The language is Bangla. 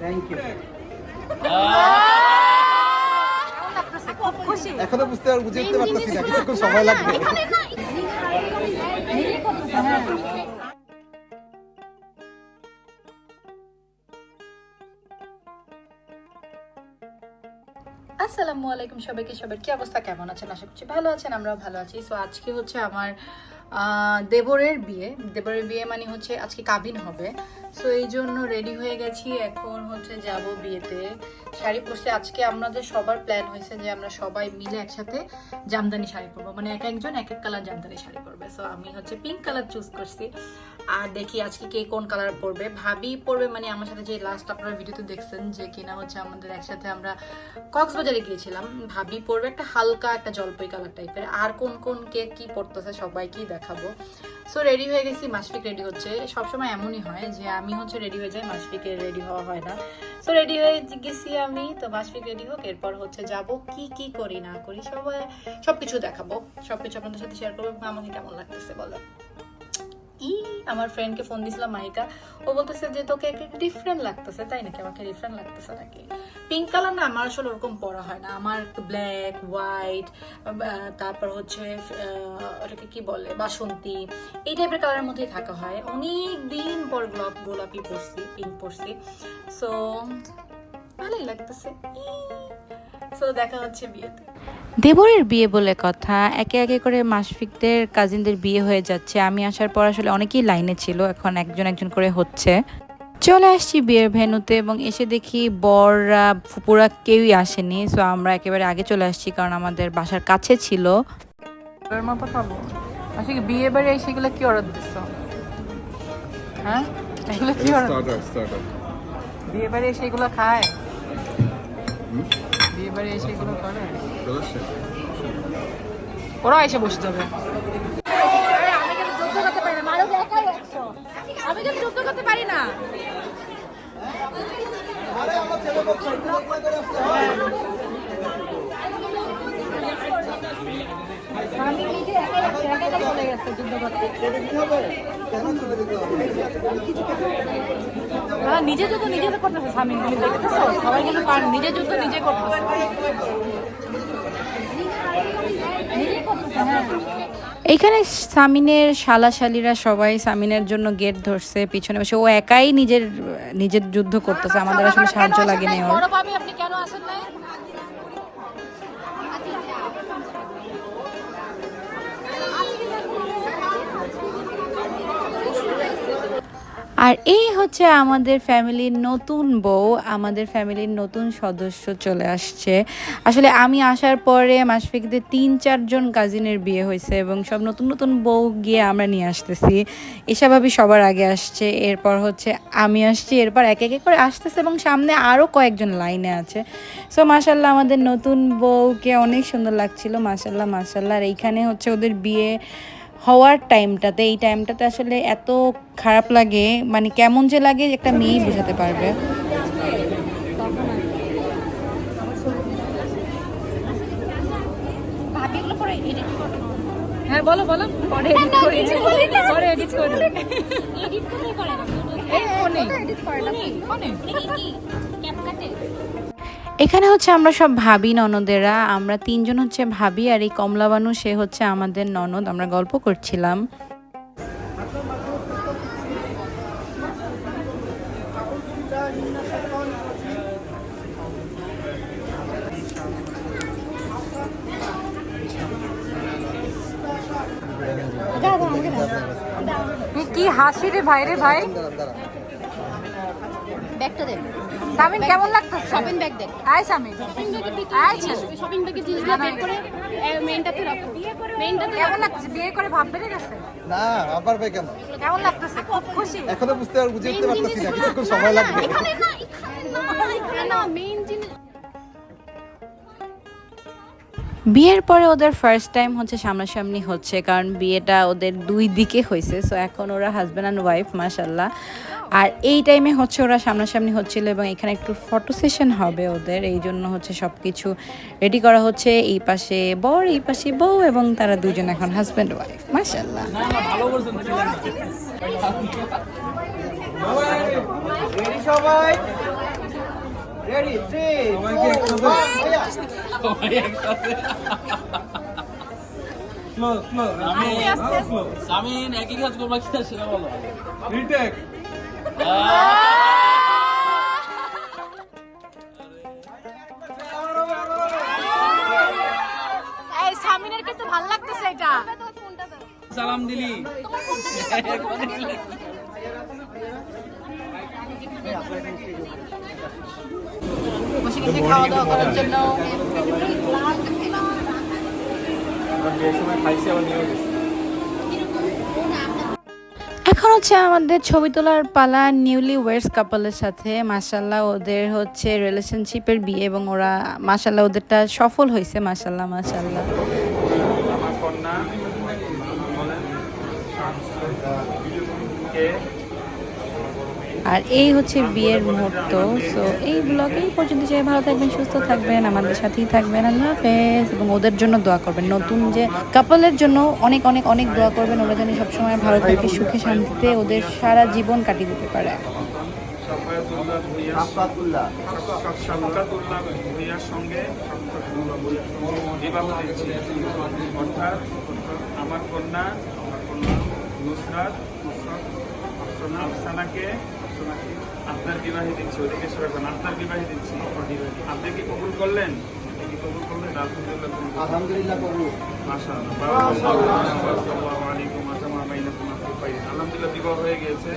থ্যাংক ইউ এখনও বুঝতে আর বুঝে উঠতে পারতেছি না কিছুক্ষণ সময় লাগবে। আসসালামু আলাইকুম সবাইকে সবার কি অবস্থা? কেমন আছেন? আশা করছি ভালো আছেন আমরাও ভালো আছি। সো আজকে হচ্ছে আমার দেবরের বিয়ে। দেবরের বিয়ে মানে হচ্ছে আজকে কাবিন হবে। সো এই জন্য রেডি হয়ে গেছি। এখন হচ্ছে যাব বিয়েতে। শাড়ি পরতে আজকে আমাদের সবার প্ল্যান হয়েছে যে আমরা সবাই মিলে একসাথে জামদানি শাড়ি পরবো। মানে এক একজন এক এক কালার জামদানি শাড়ি পরবে। সো আমি হচ্ছে পিঙ্ক কালার চুজ করছি। আর দেখি আজকে কে কোন কালার পরবে। ভাবি পরবে মানে আমার সাথে যে লাস্ট আপনারা ভিডিওতে দেখছেন যে কিনা হচ্ছে আমাদের একসাথে আমরা কক্সবাজারে গিয়েছিলাম। ভাবি পরবে একটা হালকা একটা জলপাই কালার টাইপের আর কোন কোন কে কি পরতেছে সবাইকেই দেখাবো। সো রেডি হয়ে গেছি, মাসফিক রেডি হচ্ছে। সবসময় এমনই হয় যে আমি হচ্ছে রেডি হয়ে যাই মাসফিকের রেডি হওয়া হয় না। সো রেডি হয়ে গেছি আমি। তো মাসফিক রেডি হোক, এরপর হচ্ছে যাব কি কি করি না করি, সবাই সবকিছু দেখাবো। সবকিছু আপনাদের সাথে শেয়ার করব। আমাকে কেমন লাগতেছে বলো? ই, আমার ফ্রেন্ডকে ফোন দিছিলাম মাইকা ও বলতেছে যে, তোকে ডিফারেন্ট লাগতেছে, তাই নাকি? আমাকে ডিফারেন্ট লাগতেছে নাকি? পিঙ্ক কালার না, আমার আসলে ওরকম পরা হয় না। আমার ব্ল্যাক হোয়াইট তারপর হচ্ছে ওটাকে কি বলে? বাসন্তী। এই টাইপের কালারের মধ্যেই থাকা হয়। অনেক দিন পর গোলাপ, গোলাপি পরছি পিঙ্ক পরছি। সো ভালোই লাগতেছে। সো দেখা হচ্ছে বিয়েতে। দেবরের বিয়ে বলে কথা। একে একে করে মাসফিকদের কাজিনদের বিয়ে হয়ে যাচ্ছে। আমি আসার পর আসলে অনেকেই লাইনে ছিল। এখন একজন একজন করে হচ্ছে। চলে আসছি বিয়ের ভেনুতে এবং এসে দেখি বররা ফুপুরা কেউই আসেনি। সো আমরা একেবারে আগে চলে আসছি কারণ আমাদের বাসার কাছে ছিল। আসলে বিয়ে বাড়ি সেগুলো কি অর্ডার দিচ্ছ? হ্যাঁ? এগুলো কি অর্ডার বিয়ে বাড়ি এসে এগুলো খায়? বাড়ি এসে এগুলো করে। ওরা এসে বসে যাবে। আমি কিন্তু যুদ্ধ করতে পারি না? আমি নিজে একাই আছি, একাই চলে গেছে যুদ্ধ করতে। হ্যাঁ নিজে নিজে তো করতেছে স্বামী। তুমি দেখতেছো সবাই কিন্তু পার নিজে নিজে করতেছে নিজে করতেছে। হ্যাঁ এইখানে সামিনের শালাশালিরা সবাই সামিনের জন্য গেট ধরছে পিছনে বসে। ও একাই নিজের নিজের যুদ্ধ করতেছে আমাদের আসলে সাহায্য লাগেনি ওর। আপনি কেন আসেন নাই? আর এই হচ্ছে আমাদের ফ্যামিলির নতুন বউ, আমাদের ফ্যামিলির নতুন সদস্য চলে আসছে। আসলে আমি আসার পরে মাসফিকদের তিন চারজন কাজিনের বিয়ে হয়েছে এবং সব নতুন নতুন বউ গিয়ে আমরা নিয়ে আসতেছি। এসবভাবেই সবার আগে আসছে, এরপর হচ্ছে আমি আসছি, এরপর এক একে করে আসতেছে এবং সামনে আরও কয়েকজন লাইনে আছে। সো মাসাল্লাহ আমাদের নতুন বউকে অনেক সুন্দর লাগছিল মাসাল্লাহ মাসাল্লাহ আর এইখানে হচ্ছে ওদের বিয়ে হওয়ার টাইমটাতে এই টাইমটাতে আসলে এত খারাপ লাগে মানে কেমন যে লাগে একটা মেয়েই বোঝাতে পারবে। হ্যাঁ বলো বলো। পরে এডিট করে পরে এডিট করে এই ফোনে। ফোনে। এখানে হচ্ছে আমরা সব ভাবি ননদেরা। আমরা তিনজন হচ্ছে ভাবি আর এই কমলাবানু, সে হচ্ছে আমাদের ননদ। আমরা গল্প করছিলাম। কি হাসি রে ভাই রে ভাই। ব্যাগটা দেখ। সামিন কেমন লাগতেছে শপিং ব্যাগ দেখ আয় সামিন। শপিং ব্যাগের আয় শপিং জিনিসগুলো বের করে মেইনটাতে রাখো। মেইনটাতে কেমন লাগতেছে বিয়ে করে ভাব বেড়ে গেছে? না আবার ভাই কেন কেমন লাগতেছে? খুব খুশি? এখনও বুঝতে আর বুঝে উঠতে পারতেছি না কিছুক্ষণ সময় লাগবে। এখানে না এখানে না মেইন জিনিস বিয়ের পরে ওদের ফার্স্ট টাইম হচ্ছে সামনাসামনি হচ্ছে কারণ বিয়েটা ওদের দুই দিকে হয়েছে সো এখন ওরা হাজব্যান্ড অ্যান্ড ওয়াইফ মাসাল্লাহ আর এই টাইমে হচ্ছে ওরা সামনাসামনি হচ্ছিল এবং এখানে একটু ফটো সেশন হবে ওদের। এই জন্য হচ্ছে সব কিছু রেডি করা হচ্ছে। এই পাশে বর এই পাশে বউ এবং তারা দুজন এখন হাজব্যান্ড ওয়াইফ মাসাল্লাহ সবাই? রেডি থ্রি স্লো স্লো আমি একই কাজ করবা কি সেটা বলো। রিটেক এই সামিনের কিন্তু ভালো লাগতেছে এটা। সালাম দিলি। বসে গেছে খাওয়া দাওয়া করার জন্য। এখন হচ্ছে আমাদের ছবি তোলার পালা নিউলি ওয়েস্ট কাপলের সাথে। মাসাল্লাহ ওদের হচ্ছে রিলেশনশিপের বিয়ে এবং ওরা মাসাল্লাহ ওদেরটা সফল হয়েছে মাসাল্লাহ মাসাল্লাহ আমার কন্যা আর এই হচ্ছে বিয়ের মুহূর্ত। সো এই ব্লগে এই পর্যন্ত। যে ভালো থাকবেন, সুস্থ থাকবেন, আমাদের সাথেই থাকবেন। আল্লাহ হাফেজ। এবং ওদের জন্য দোয়া করবেন। নতুন যে কাপলের জন্য অনেক অনেক অনেক দোয়া করবেন। ওরা যেন সবসময় ভালো থাকে, সুখে, শান্তিতে ওদের সারা জীবন কাটিয়ে দিতে পারে। আমার কন্যা আমার কন্যা নুসরাত নুসরাত আফসানা আফসানাকে আফসানাকে আপনার বিবাহে দিচ্ছি ওদিকে সবাই আপনার বিবাহে দিচ্ছি আপনি কি কবুল করলেন আপনি কি কবুল করলেন আলহামদুলিল্লাহ আলহামদুলিল্লাহ কবুল মাশাআল্লাহ আলাইকুম ফি খাইর। আলহামদুলিল্লাহ বিবাহ হয়ে গিয়েছে